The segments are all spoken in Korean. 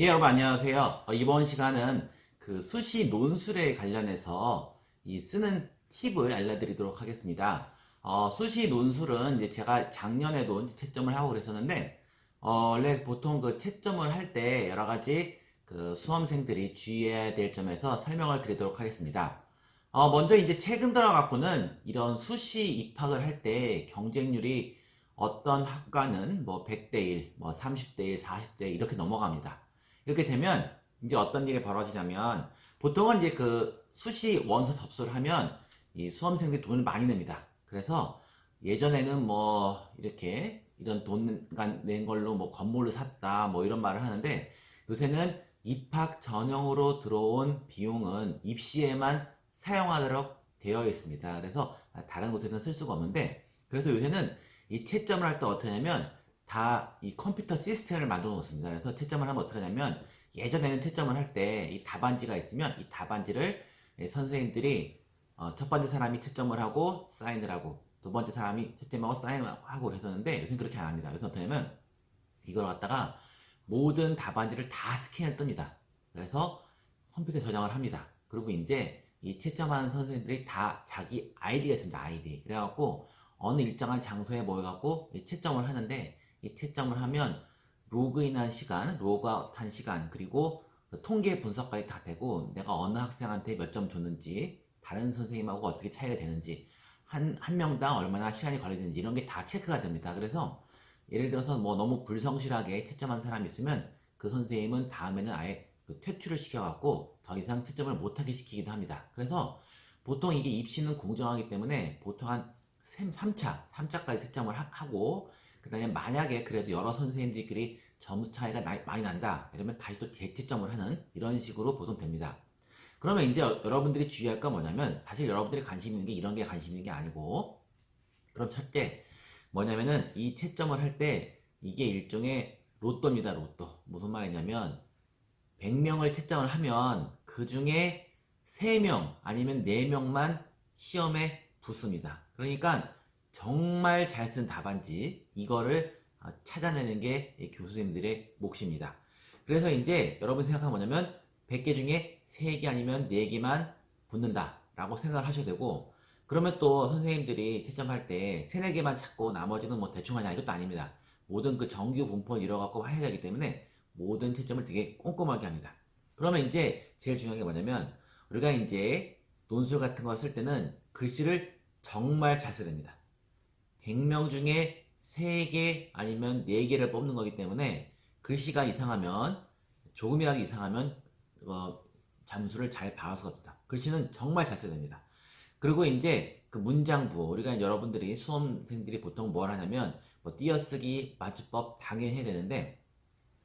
예, 여러분 안녕하세요. 어, 이번 시간은 그 수시 논술에 관련해서 이 쓰는 팁을 알려드리도록 하겠습니다. 어, 수시 논술은 이제 제가 작년에도 채점을 하고 그랬었는데, 어, 원래 보통 그 채점을 할 때 여러 가지 그 수험생들이 주의해야 될 점에서 설명을 드리도록 하겠습니다. 어, 먼저 이제 최근 들어갖고는 이런 수시 입학을 할 때 경쟁률이 어떤 학과는 뭐 100대 1, 뭐 30대 1, 40대 1 이렇게 넘어갑니다. 이렇게 되면 이제 어떤 일이 벌어지냐면 보통은 이제 그 수시 원서 접수를 하면 이 수험생들이 돈을 많이 냅니다. 그래서 예전에는 뭐 이렇게 이런 돈 낸 걸로 뭐 건물을 샀다 뭐 이런 말을 하는데 요새는 입학 전형으로 들어온 비용은 입시에만 사용하도록 되어 있습니다. 그래서 다른 곳에는 쓸 수가 없는데 그래서 요새는 이 채점을 할 때 어떻게 하냐면 다 이 컴퓨터 시스템을 만들어 놓습니다. 그래서 채점을 하면 어떻게 하냐면 예전에는 채점을 할 때 이 답안지가 있으면 이 답안지를 이 선생님들이 어, 첫 번째 사람이 채점을 하고 사인을 하고 두 번째 사람이 채점하고 사인을 하고 그랬었는데 요새는 그렇게 안 합니다. 그래서 어떻게 하냐면 이걸 갖다가 모든 답안지를 다 스캔을 뜹니다. 그래서 컴퓨터에 저장을 합니다. 그리고 이제 이 채점하는 선생님들이 다 자기 아이디가 있습니다. 아이디. 그래갖고 어느 일정한 장소에 모여갖고 이 채점을 하는데 이 채점을 하면 로그인한 시간, 로그아웃한 시간, 그리고 그 통계 분석까지 다 되고 내가 어느 학생한테 몇 점 줬는지, 다른 선생님하고 어떻게 차이가 되는지, 한, 한 명당 얼마나 시간이 걸리는지 이런 게 다 체크가 됩니다. 그래서 예를 들어서 뭐 너무 불성실하게 채점한 사람이 있으면 그 선생님은 다음에는 아예 그 퇴출을 시켜갖고 더 이상 채점을 못하게 시키기도 합니다. 그래서 보통 이게 입시는 공정하기 때문에 보통 한 3차, 3차까지 채점을 하- 하고 그 다음에 만약에 그래도 여러 선생님들끼리 점수 차이가 나- 많이 난다 이러면 다시 또 재채점을 하는 이런 식으로 보통 됩니다. 그러면 이제 여- 여러분들이 주의할 건 뭐냐면 사실 여러분들이 관심 있는 게 이런 게 관심 있는 게 아니고 그럼 첫째 뭐냐면은 이 채점을 할 때 이게 일종의 로또입니다 로또 무슨 말이냐면 100명을 채점을 하면 그 중에 3명 아니면 4명만 시험에 붙습니다. 그러니까 정말 잘 쓴 답안지 이거를 어, 찾아내는 게이 교수님들의 몫입니다. 그래서 이제 여러분 생각하면 뭐냐면 100개 중에 3개 아니면 4개만 붙는다 라고 생각을 하셔야 되고 그러면 또 선생님들이 채점할 때 3, 4개만 찾고 나머지는 뭐 대충 하냐 이것도 아닙니다. 모든 그 정규 분포를 이뤄갖고 해야 되기 때문에 모든 채점을 되게 꼼꼼하게 합니다. 그러면 이제 제일 중요한 게 뭐냐면 우리가 이제 논술 같은 거 쓸 때는 글씨를 정말 잘 써야 됩니다. 100명 중에 3개 아니면 4개를 뽑는 거기 때문에 글씨가 이상하면 조금이라도 이상하면 어, 잠수를 잘 봐서 없다. 글씨는 정말 잘 써야 됩니다. 그리고 이제 그 문장부 우리가 여러분들이 수험생들이 보통 뭘 하냐면 뭐 띄어쓰기, 맞춤법 당연히 해야 되는데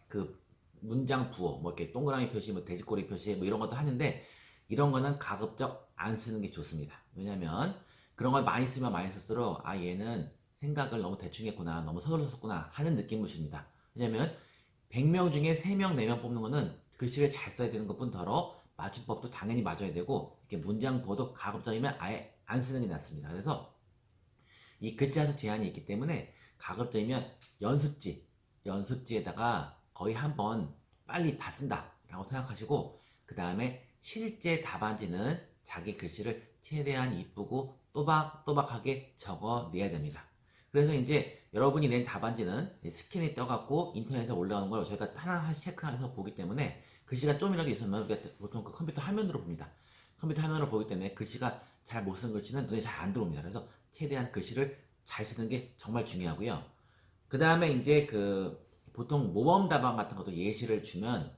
그 문장 부호 뭐 이렇게 동그라미 표시, 뭐 돼지꼬리 표시 뭐 이런 것도 하는데 이런 거는 가급적 안 쓰는 게 좋습니다. 왜냐면 그런 걸 많이 쓰면 많이 쓸수록 아 얘는 생각을 너무 대충 했구나 너무 서둘러 썼구나 하는 느낌을 줍니다. 왜냐면 100명 중에 3명, 4명 뽑는 거는 글씨를 잘 써야 되는 것 뿐 더러 맞춤법도 당연히 맞아야 되고 이렇게 문장 부호도 가급적이면 아예 안 쓰는 게 낫습니다. 그래서 이 글자 수 제한이 있기 때문에 가급적이면 연습지, 연습지에다가 거의 한 번 빨리 다 쓴다 라고 생각하시고 그 다음에 실제 답안지는 자기 글씨를 최대한 이쁘고 또박또박하게 적어내야 됩니다. 그래서 이제 여러분이 낸 답안지는 스캔이 떠갖고 인터넷에 올라오는 걸 저희가 하나하나씩 체크해서 보기 때문에 글씨가 좀이라도 있으면 우리가 보통 그 컴퓨터 화면으로 봅니다. 컴퓨터 화면으로 보기 때문에 글씨가 잘 못 쓴 글씨는 눈에 잘 안 들어옵니다. 그래서 최대한 글씨를 잘 쓰는 게 정말 중요하고요. 그 다음에 이제 그 보통 모범 답안 같은 것도 예시를 주면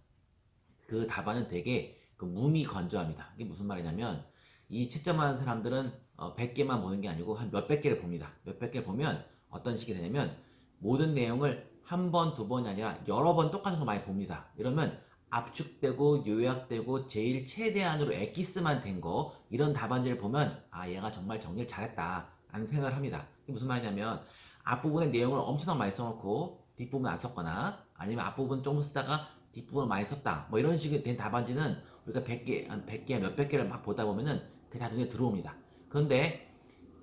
그 답안은 되게 그 무미 건조합니다. 이게 무슨 말이냐면 이 채점하는 사람들은 어, 100개만 보는 게 아니고 한 몇백 개를 봅니다. 몇백 개를 보면 어떤 식이 되냐면 모든 내용을 한 번, 두 번이 아니라 여러 번 똑같은 거 많이 봅니다. 이러면 압축되고 요약되고 제일 최대한으로 엑기스만 된 거 이런 답안지를 보면 아 얘가 정말 정리를 잘했다 라는 생각을 합니다. 무슨 말이냐면 앞부분의 내용을 엄청 많이 써놓고 뒷부분 안 썼거나 아니면 앞부분 조금 쓰다가 뒷부분 많이 썼다 뭐 이런 식의 된 답안지는 우리가 100개, 한 100개, 몇백 개를 막 보다 보면은 그게 다 눈에 들어옵니다. 그런데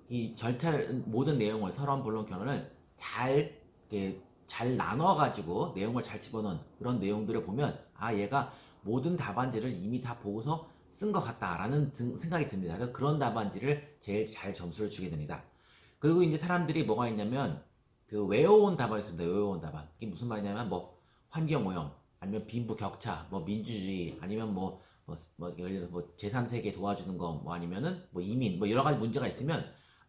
이 절차를 모든 내용을 서론, 본론, 결론을 잘 이렇게 잘 나눠가지고 내용을 잘 집어넣은 그런 내용들을 보면 아 얘가 모든 답안지를 이미 다 보고서 쓴 것 같다라는 등- 생각이 듭니다. 그래서 그런 답안지를 제일 잘 점수를 주게 됩니다. 그리고 이제 사람들이 뭐가 있냐면 그 외워온 답안이 있습니다. 외워온 답안. 이게 무슨 말이냐면 뭐 환경 오염 아니면 빈부 격차, 뭐 민주주의 아니면 뭐, 뭐, 뭐 예를 들어 뭐 제3세계 도와주는 거 뭐 아니면은 뭐 이민 뭐 여러 가지 문제가 있으면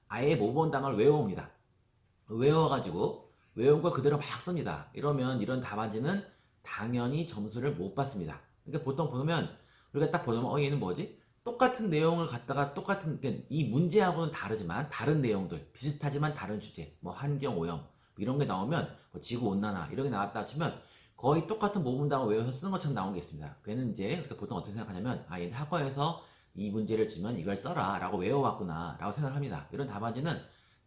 아예 모범당을 외워옵니다. 외워가지고 외운 걸 그대로 막 씁니다. 이러면 이런 답안지는 당연히 점수를 못 받습니다. 그러니까 보통 보면 우리가 딱 보면 어 얘는 뭐지? 똑같은 내용을 갖다가 똑같은 그러니까 이 문제하고는 다르지만 다른 내용들 비슷하지만 다른 주제 뭐 환경 오염 뭐 이런 게 나오면 뭐 지구 온난화 이런 게 나왔다 치면 거의 똑같은 모분당을 외워서 쓰는 것처럼 나온 게 있습니다. 걔는 이제 보통 어떻게 생각하냐면 아 얘는 학과에서 이 문제를 주면 이걸 써라 라고 외워왔구나 라고 생각합니다. 이런 답안지는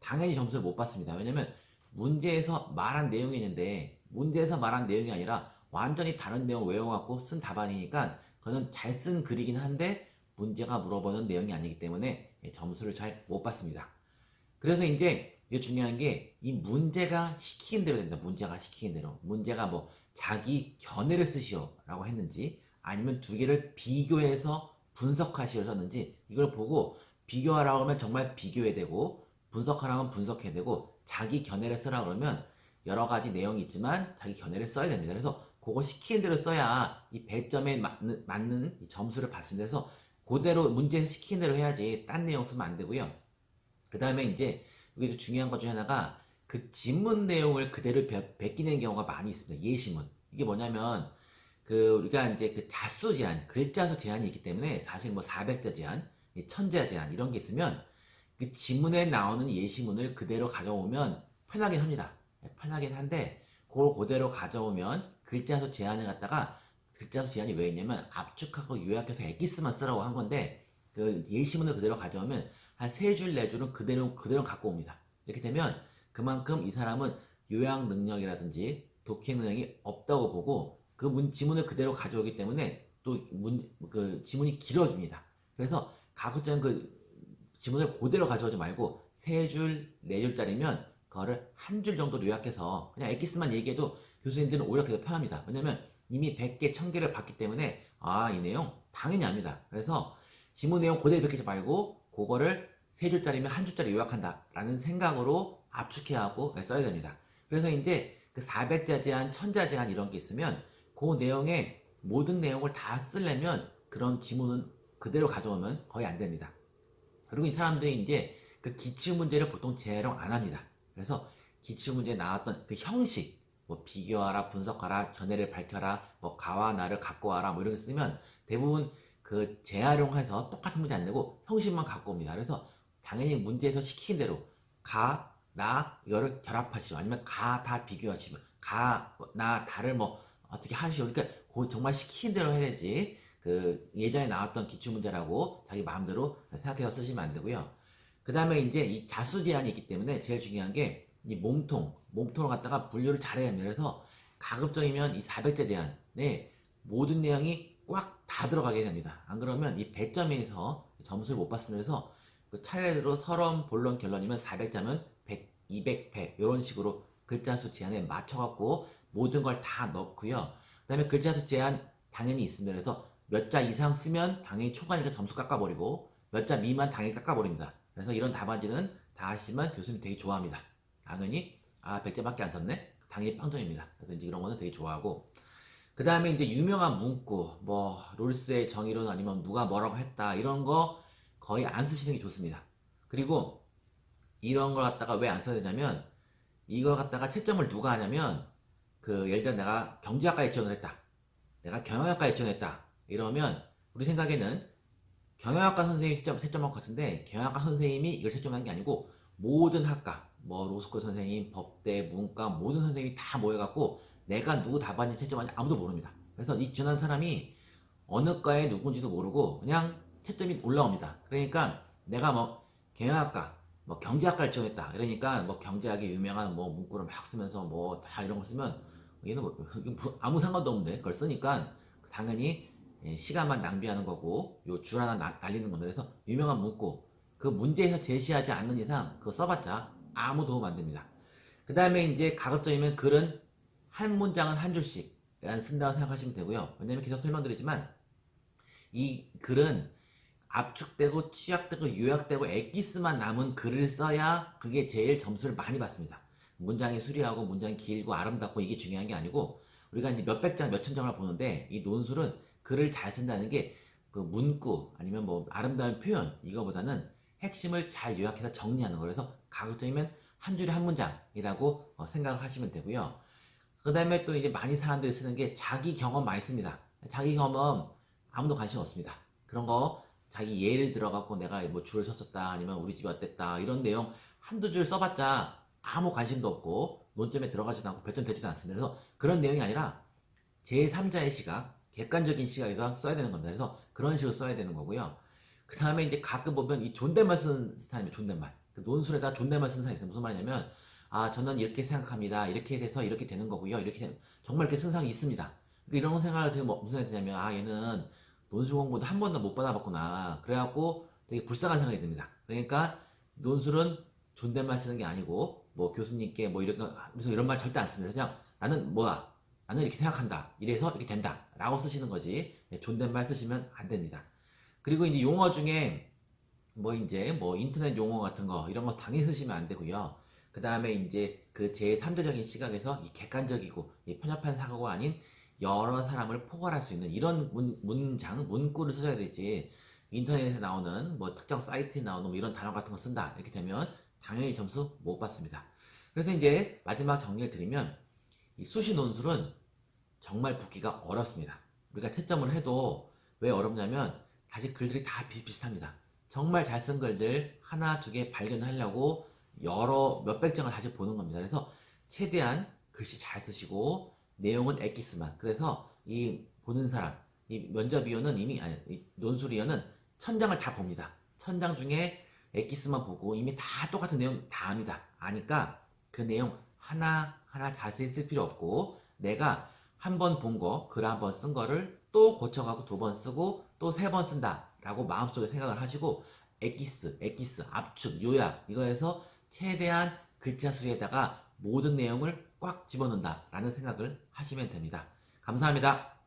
당연히 점수를 못 받습니다. 왜냐면 문제에서 말한 내용이 있는데 문제에서 말한 내용이 아니라 완전히 다른 내용 외워갖고 쓴 답안이니까 그거는 잘 쓴 글이긴 한데 문제가 물어보는 내용이 아니기 때문에 점수를 잘 못 받습니다. 그래서 이제 중요한 게 이 문제가 시키는 대로 된다. 문제가 시키는 대로. 문제가 뭐 자기 견해를 쓰시오라고 했는지 아니면 두 개를 비교해서 분석하시오 셨는지 이걸 보고 비교하라고 하면 정말 비교해야 되고 분석하라면 분석해야 되고 자기 견해를 쓰라 그러면 여러 가지 내용이 있지만 자기 견해를 써야 됩니다. 그래서 그거 시키는 대로 써야 이 배점에 맞는, 맞는 이 점수를 받습니다. 그래서 그대로 문제 시키는 대로 해야지 딴 내용 쓰면 안 되고요. 그 다음에 이제 여기서 중요한 것 중에 하나가 그 지문 내용을 그대로 배, 베끼는 경우가 많이 있습니다. 예시문. 이게 뭐냐면 그 우리가 이제 그 자수 제한, 글자 수 제한이 있기 때문에 사실 뭐 400자 제한, 이 천자 제한 이런 게 있으면 그 지문에 나오는 예시문을 그대로 가져오면 편하긴 합니다. 예, 편하긴 한데 그걸 그대로 가져오면 글자 수 제한을 갖다가 글자 수 제한이 왜 있냐면 압축하고 요약해서 엑기스만 쓰라고 한 건데 그 예시문을 그대로 가져오면 한 세 줄 네 줄은 그대로 그대로 갖고 옵니다. 이렇게 되면 그만큼 이 사람은 요약 능력이라든지 독해 능력이 없다고 보고 그 문, 지문을 그대로 가져오기 때문에 또 문, 그 지문이 길어집니다. 그래서 가급적 그 지문을 그대로 가져오지 말고 세 줄, 네 줄짜리면 그거를 한 줄 정도 요약해서 그냥 엑기스만 얘기해도 교수님들은 오히려 그게 편합니다. 왜냐면 이미 100개, 1000개를 봤기 때문에 아, 이 내용 당연히 압니다. 그래서 지문 내용 그대로 베끼지 말고 그거를 세 줄짜리면 한 줄짜리 요약한다 라는 생각으로 압축해야 하고 써야 됩니다. 그래서 이제 그 400자 제한, 1000자 제한 이런 게 있으면 그 내용의 모든 내용을 다 쓰려면 그런 지문은 그대로 가져오면 거의 안 됩니다. 그리고 이 사람들이 이제 그 기출 문제를 보통 재활용 안 합니다. 그래서 기출 문제에 나왔던 그 형식, 뭐 비교하라, 분석하라, 견해를 밝혀라, 뭐 가와 나를 갖고 와라, 뭐 이런 거 쓰면 대부분 그 재활용해서 똑같은 문제 안 내고 형식만 갖고 옵니다. 그래서 당연히 문제에서 시킨 대로 가, 나 이거를 결합하시오. 아니면 가, 다 비교하시면 가, 나, 다를 뭐 어떻게 하시오. 그러니까 그 정말 시킨 대로 해야지 그 예전에 나왔던 기출 문제라고 자기 마음대로 생각해서 쓰시면 안 되고요. 그 다음에 이제 이 자수 제한이 있기 때문에 제일 중요한 게 이 몸통, 몸통을 갖다가 분류를 잘해야 합니다. 그래서 가급적이면 이 400자 제한에 모든 내용이 꽉 다 들어가게 됩니다. 안 그러면 이 배점에서 점수를 못. 그래서 그 차례대로 서론, 본론, 결론이면 400자면 100, 200배 이런 식으로 글자 수 제한에 맞춰갖고 모든 걸 다 넣고요. 그 다음에 글자 수 제한 당연히 있습니다. 그래서 몇 자 이상 쓰면 당연히 초과니까 점수 깎아버리고 몇 자 미만 당연히 깎아버립니다. 그래서 이런 답안지는 다 하시면 교수님 되게 좋아합니다. 당연히 아 100자밖에 안 썼네? 당연히 빵점입니다. 그래서 이제 이런 거는 되게 좋아하고 그 다음에 이제 유명한 문구 뭐 롤스의 정의론 아니면 누가 뭐라고 했다 이런 거 거의 안 쓰시는 게 좋습니다. 그리고 이런 걸 갖다가 왜 안 써야 되냐면 이걸 갖다가 채점을 누가 하냐면 그 예를 들어 내가 경제학과에 지원을 했다. 내가 경영학과에 지원했다. 이러면 우리 생각에는 경영학과 선생님이 채점, 채점한 것 같은데 경영학과 선생님이 이걸 채점한 게 아니고 모든 학과 뭐 로스쿨 선생님, 법대, 문과 모든 선생님이 다 모여갖고 내가 누구 답안지 채점하는지 아무도 모릅니다. 그래서 이 지원한 사람이 어느 과에 누군지도 모르고 그냥 채점이 올라옵니다. 그러니까 내가 뭐 경영학과, 뭐 경제학과를 지원했다. 그러니까 뭐 경제학에 유명한 뭐 문구를 막 쓰면서 뭐 다 이런 거 쓰면 얘는 뭐 아무 상관도 없는데 그걸 쓰니까 당연히 예, 시간만 낭비하는 거고 요 줄 하나 나- 날리는 겁니다. 그래서 유명한 문구 그 문제에서 제시하지 않는 이상 그거 써봤자 아무 도움 안 됩니다. 그 다음에 이제 가급적이면 글은 한 문장은 한 줄씩 쓴다고 생각하시면 되고요. 왜냐면 계속 설명드리지만 이 글은 압축되고 취약되고 요약되고 엑기스만 남은 글을 써야 그게 제일 점수를 많이 받습니다. 문장이 수리하고 문장이 길고 아름답고 이게 중요한 게 아니고 우리가 이제 몇백 장, 몇천 장을 보는데 이 논술은 글을 잘 쓴다는 게 그 문구 아니면 뭐 아름다운 표현 이거보다는 핵심을 잘 요약해서 정리하는. 그래서 가급적이면 한 줄에 한 문장이라고 어, 생각을 하시면 되고요. 그 다음에 또 이제 많이 사람들이 쓰는 게 자기 경험 많이 씁니다. 자기 경험 아무도 관심 없습니다. 그런 거 자기 예를 들어갖고 내가 뭐 줄을 섰었다 아니면 우리 집이 어땠다 이런 내용 한두 줄 써봤자 아무 관심도 없고 논점에 들어가지도 않고 배점되지도 않습니다. 그래서 그런 내용이 아니라 제3자의 시각, 객관적인 시각에서 써야 되는 겁니다. 그래서 그런 식으로 써야 되는 거고요. 그 다음에 이제 가끔 보면 이 존댓말 쓰는 스타일이에요. 존댓말. 그 논술에다 존댓말 쓰는 사람이 있어요. 무슨 말이냐면, 아, 저는 이렇게 생각합니다. 이렇게 돼서 이렇게 되는 거고요. 이렇게 되는, 정말 이렇게 쓴 사람이 있습니다. 그러니까 이런 생각을 들으면 뭐- 무슨 생각이 드냐면, 아, 얘는 논술 공부도 한 번도 못 받아봤구나. 그래갖고 되게 불쌍한 생각이 듭니다. 그러니까 논술은 존댓말 쓰는 게 아니고, 뭐 교수님께 뭐 이런 거, 하면서 이런 말 절대 안 씁니다. 그냥 나는 뭐야? 나는 이렇게 생각한다. 이래서 이렇게 된다. 라고 쓰시는 거지. 네, 존댓말 쓰시면 안 됩니다. 그리고 이제 용어 중에 뭐 이제 뭐 인터넷 용어 같은 거 이런 거 당연히 쓰시면 안 되고요. 그 다음에 이제 그 제3자적인 시각에서 이 객관적이고 이 편협한 사고가 아닌 여러 사람을 포괄할 수 있는 이런 문, 문장, 문구를 쓰셔야 되지. 인터넷에 나오는 뭐 특정 사이트에 나오는 뭐 이런 단어 같은 거 쓴다. 이렇게 되면 당연히 점수 못 받습니다. 그래서 이제 마지막 정리를 드리면 이 수시 논술은 정말 붙기가 어렵습니다. 우리가 채점을 해도 왜 어렵냐면 사실 글들이 다 비슷비슷합니다. 정말 잘 쓴 글들 하나 두 개 발견하려고 여러 몇백 장을 다시 보는 겁니다. 그래서 최대한 글씨 잘 쓰시고 내용은 엑기스만. 그래서 이 보는 사람, 이 면접위원은 이미 아니 이 논술위원은 천 장을 다 봅니다. 천장 중에 엑기스만 보고 이미 다 똑같은 내용 다 압니다. 아니까 그 내용 하나 하나 자세히 쓸 필요 없고 내가 한 번 본 거, 글 한 번 쓴 거를 또 고쳐가고 두 번 쓰고 또 세 번 쓴다라고 마음속에 생각을 하시고 엑기스, 엑기스, 압축, 요약 이거에서 최대한 글자 수에다가 모든 내용을 꽉 집어넣는다라는 생각을 하시면 됩니다. 감사합니다.